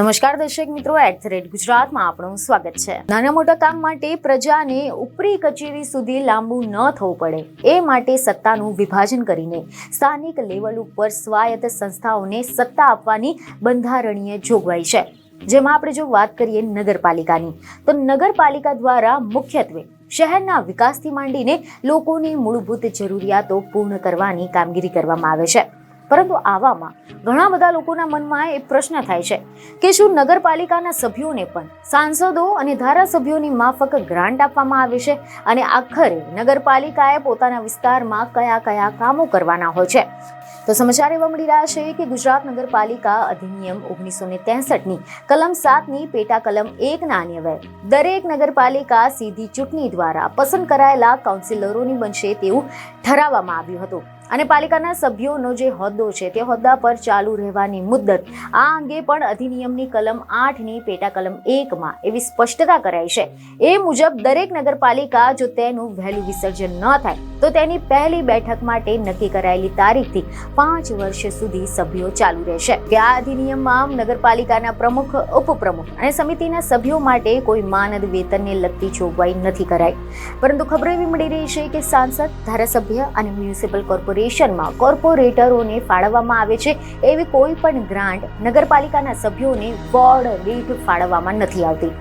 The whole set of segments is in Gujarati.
નમસ્કાર દર્શક મિત્રો એટ ધ રેટ ગુજરાતમાં આપણું સ્વાગત છે. નાના મોટા કામ માટે પ્રજાને ઉપરી કચેરી સુધી લાંબુ ન થવું પડે. એ માટે સત્તાનું વિભાજન કરીને સ્થાનિક લેવલ ઉપર સ્વાયત્ત સંસ્થાઓને સત્તા આપવાની બંધારણીય જોગવાઈ છે. જેમાં આપણે જો વાત કરીએ નગરપાલિકાની, તો નગરપાલિકા દ્વારા મુખ્યત્વે શહેરના વિકાસથી માંડીને લોકોની મૂળભૂત જરૂરિયાતો પૂર્ણ કરવાની કામગીરી કરવામાં આવે છે. પરંતુ આવામાં ઘણા બધા લોકોના મનમાં એ પ્રશ્ન થાય છે કે શું નગરપાલિકાના સભ્યોને પણ સાંસદો અને ધારાસભ્યોની માફક ગ્રાન્ટ આપવામાં આવે છે? અને આખરે નગરપાલિકાએ પોતાના વિસ્તારમાં કયા કયા કામો કરવાના હોય છે? તો સમાચાર એવા મળી રહ્યા છે કે ગુજરાત નગરપાલિકા અધિનિયમ ઓગણીસો ને તેસઠની કલમ સાતની પેટા કલમ એકના અન્વયે દરેક નગરપાલિકા સીધી ચૂંટણી દ્વારા પસંદ કરાયેલા કાઉન્સિલરોની બનશે તેવું ઠરાવવામાં આવ્યું હતું. અને પાલિકાના સભ્યોનો જે હોદ્દો છે તે હોદ્દા પર ચાલુ રહેવાની મુદ્દત, આ અંગે પણ અધિનિયમની કલમ આઠની પેટા કલમ એકમાં એવી સ્પષ્ટતા કરાઈ છે. એ મુજબ દરેક નગરપાલિકા જો તેનું વહેલું વિસર્જન ન થાય, તો તેની પહેલી બેઠક માટે નક્કી કરાયેલી તારીખથી પાંચ વર્ષ સુધી સભ્યો ચાલુ રહેશે. આ અધિનિયમમાં નગરપાલિકાના પ્રમુખ, ઉપપ્રમુખ અને સમિતિના સભ્યો માટે કોઈ માનદ વેતનને લગતી જોગવાઈ નથી કરાઈ. પરંતુ ખબર એવી મળી રહી છે કે સાંસદ, ધારાસભ્ય અને મ્યુનિસિપલ કોર્પોરેશનમાં કોર્પોરેટરોને ફાળવવામાં આવે છે, એવી કોઈ પણ ગ્રાન્ટ નગરપાલિકાના સભ્યોને વોર્ડ દીઠ ફાળવવામાં નથી આવતી.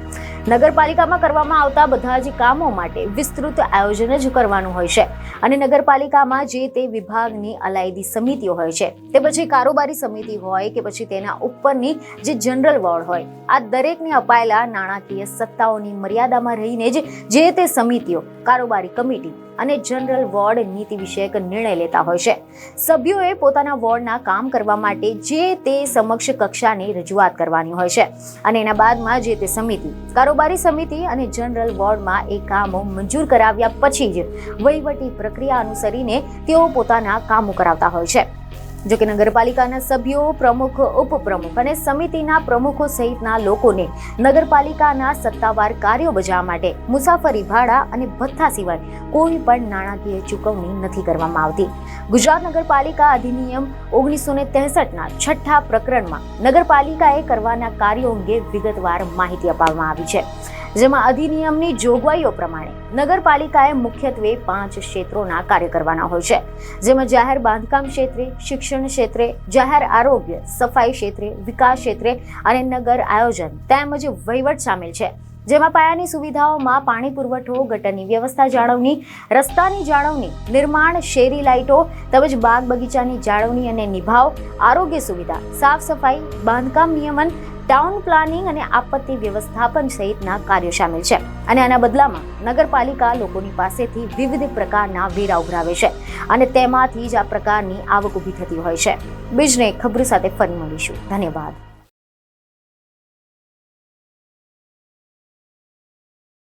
નગરપાલિકામાં કરવામાં આવતા બધા જ કામો માટે વિસ્તૃત આયોજન જ કરવાનું હોય છે અને નગરપાલિકામાં જે તે વિભાગની અલાયદી સમિતિઓ હોય છે, તે પછી કારોબારી સમિતિ હોય કે પછી તેના ઉપરની જે જનરલ વોર્ડ હોય આ દરેકને અપાયેલા નાણાકીય સત્તાઓની મર્યાદામાં રહીને જ જે તે સમિતિઓ, કારોબારી કમિટી અને જનરલ વોર્ડ નીતિ વિષયક નિર્ણય લેતા હોય છે. સભ્યોએ પોતાના વોર્ડના કામ કરવા માટે જે તે સમક્ષ કક્ષાની રજૂઆત કરવાની હોય છે અને એના બાદમાં જે તે સમિતિ, કારોબારી સમિતિ અને જનરલ વોર્ડમાં એ કામો મંજૂર કરાવ્યા પછી જ વહીવટી પ્રક્રિયા અનુસરીને તેઓ પોતાના કામો કરાવતા હોય છે. જો કે નગરપાલિકાના સભ્યો, પ્રમુખ, ઉપપ્રમુખ અને સમિતિના પ્રમુખો સહિતના લોકોને નગરપાલિકાના સત્તાવાર કાર્યો બજાવવા માટે મુસાફરી ભાડા અને ભથ્થા સિવાય કોઈ પણ નાણાકીય ચૂકવણી નથી કરવામાં આવતી. ગુજરાત નગરપાલિકા અધિનિયમ ઓગણીસો ને ત્રેસઠના છઠ્ઠા પ્રકરણમાં નગરપાલિકાએ કરવાના કાર્યો અંગે વિગતવાર માહિતી આપવામાં આવી છે. જેમાં અધિનિયમની જોગવાઈઓ પ્રમાણે નગરપાલિકાએ મુખ્યત્વે પાંચ ક્ષેત્રોના કાર્ય કરવાના હોય છે. જેમાં જાહેર બાંધકામ ક્ષેત્રે, શિક્ષણ ક્ષેત્રે, જાહેર આરોગ્ય, સફાઈ ક્ષેત્રે, વિકાસ ક્ષેત્રે અને નગર આયોજન તેમજ વહીવટ સામેલ છે. જેમાં પાયાની સુવિધાઓમાં પાણી પુરવઠો, ગટરની વ્યવસ્થા જાળવણી, રસ્તાની જાળવણી, નિર્માણ, શેરી લાઇટો તેમજ બાગ બગીચાની જાળવણી અને નિભાવ, આરોગ્ય સુવિધા, સાફ સફાઈ, બાંધકામ નિયમન ટાઉન પ્લાનિંગ અને આપત્તિ વ્યવસ્થાપન સહિતના કાર્યો સામેલ છે. અને આના બદલામાં નગરપાલિકા લોકોની પાસેથી વિવિધ પ્રકારના વેરા ઉઘરાવે છે અને તેમાંથી જ આ પ્રકારની આવક ઊભી થતી હોય છે. બીજને ખબર સાથે ફરી મળીશું. ધન્યવાદ.